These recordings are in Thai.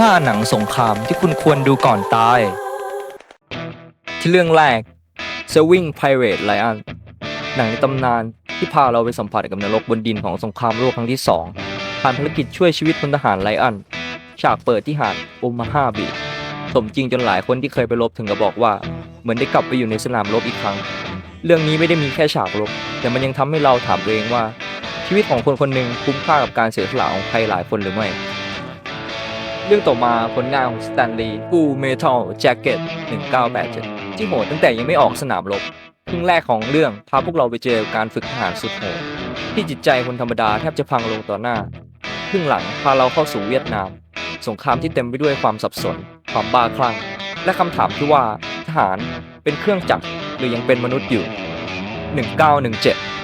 5 หนังสงครามที่คุณควรดูก่อนตาย ที่เรื่องแรก Saving Pirate Lion หนังในตำนานที่พาเราไปสัมผัสกับนรกบนดินของสงครามโลกครั้งที่ 2 ผ่านภารกิจช่วยชีวิตพลทหารไลออนฉากเปิดที่หาดโอมาฮาบีสมจริงจนหลายคนที่เคยไปรบถึงกับบอกว่า เหมือนได้กลับไปอยู่ในสนามรบอีกครั้ง เรื่องนี้ไม่ได้มีแค่ฉากรบ แต่มันยังทำให้เราถามตัวเองว่า ชีวิตของคนคนหนึ่งคุ้มค่ากับการเสียสละของใครหลายคนหรือไม่ รื่องต่อมาผลงานของสแตนลีย์ Full Metal Jacket 1987 ที่โหดตั้งแต่ยังไม่ออกสนามรบครึ่งแรกของเรื่องพาพวกเราไปเจอการฝึกทหารสุดโหดที่จิตใจคนธรรมดาแทบจะพังลงต่อหน้าครึ่งหลังพาเราเข้าสู่เวียดนาม สงครามที่เต็มไปด้วยความสับสน ความบ้าคลั่ง และคำถามที่ว่าทหารเป็นเครื่องจักรหรือยังเป็นมนุษย์อยู่ 1917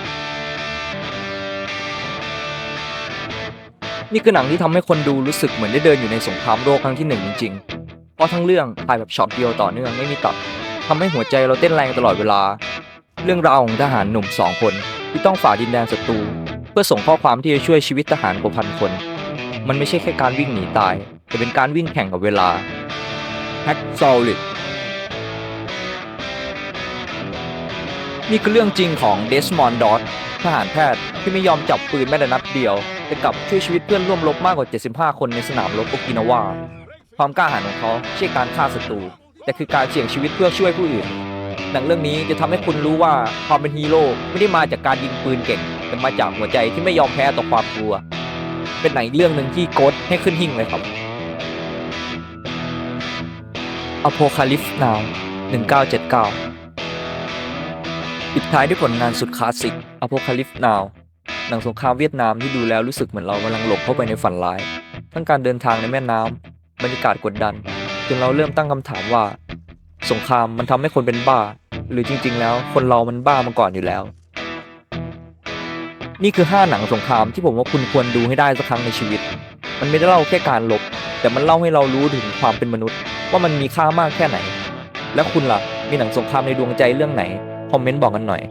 นี่คือหนังที่ทำให้คนดูรู้สึกเหมือนได้เดินอยู่ในสงครามโลกครั้งที่หนึ่งจริงๆ เพราะทั้งเรื่องถ่ายแบบช็อตเดียวต่อเนื่องไม่มีตัดทำให้หัวใจเราเต้นแรงตลอดเวลา เรื่องราวของทหารหนุ่มสองคน ที่ต้องฝ่าดินแดนศัตรูเพื่อส่งข้อความที่จะช่วยชีวิตทหารกว่าพันคน มันไม่ใช่แค่การวิ่งหนีตาย แต่เป็นการวิ่งแข่งกับเวลา Hack Solid นี่คือเรื่องจริงของเดสมอนดอ t ทหารแพทย์ที่ไม่ยอมจับปืนแม้แต่นัดเดียว แต่กลับช่วยชีวิตเพื่อนร่วมรบมากกว่า 75 คนในสนามรบโอกินาวา ความกล้าหาญของเขาไม่ใช่การฆ่าศัตรู แต่คือการเสี่ยงชีวิตเพื่อช่วยผู้อื่น หนังเรื่องนี้จะทำให้คุณรู้ว่าความเป็นฮีโร่ไม่ได้มาจากการยิงปืนเก่ง แต่มาจากหัวใจที่ไม่ยอมแพ้ต่อความกลัว เป็นหนังอีกเรื่องหนึ่งที่โกดให้ขึ้นหิ่งเลยครับ Apocalypse Now 1979ปิดท้ายด้วยผลงานสุดคลาสสิก Apocalypse Now หนังสงครามเวียดนามที่ดูแล้วรู้สึกเหมือนเรากำลังหลงเข้าไปในฝันร้าย ทั้งการเดินทางในแม่น้ำบรรยากาศกดดันจนเราเริ่มตั้งคำถามว่า สงครามมันทำให้คนเป็นบ้า หรือจริง ๆ แล้วคนเรามันบ้ามาก่อนอยู่แล้ว นี่คือ 5 หนังสงครามที่ผมว่าคุณควรดูให้ได้สักครั้งในชีวิต มันไม่ได้เล่าแค่การหลบ แต่มันเล่าให้เรารู้ถึงความเป็นมนุษย์ ว่ามันมีค่ามากแค่ไหน แล้วคุณล่ะมีหนังสงครามในดวงใจเรื่องไหนคอมเมนต์บอกกันหน่อย